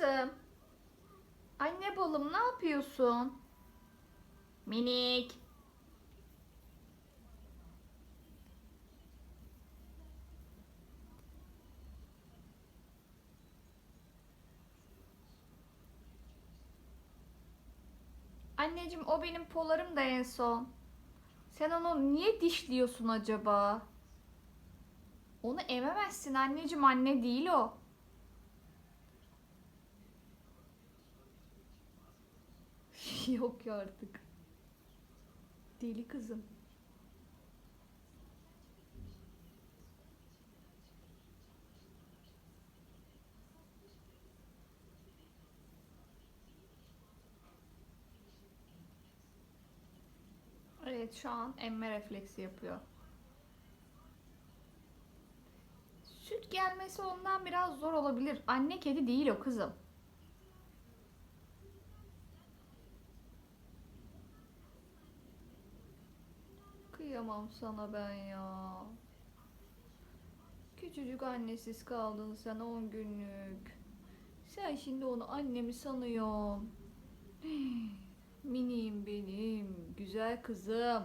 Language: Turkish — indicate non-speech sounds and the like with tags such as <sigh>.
kızım. Anne balım ne yapıyorsun? Minik. Anneciğim o benim polarım da en son. Sen onu niye dişliyorsun acaba? Onu ememezsin anneciğim anne değil o. <laughs> Yok ya artık. Deli kızım. Evet şu an emme refleksi yapıyor. Süt gelmesi ondan biraz zor olabilir. Anne kedi değil o kızım. Kıyamam sana ben ya. Küçücük annesiz kaldın sen 10 günlük. Sen şimdi onu annemi sanıyorsun. Miniğim benim, güzel kızım.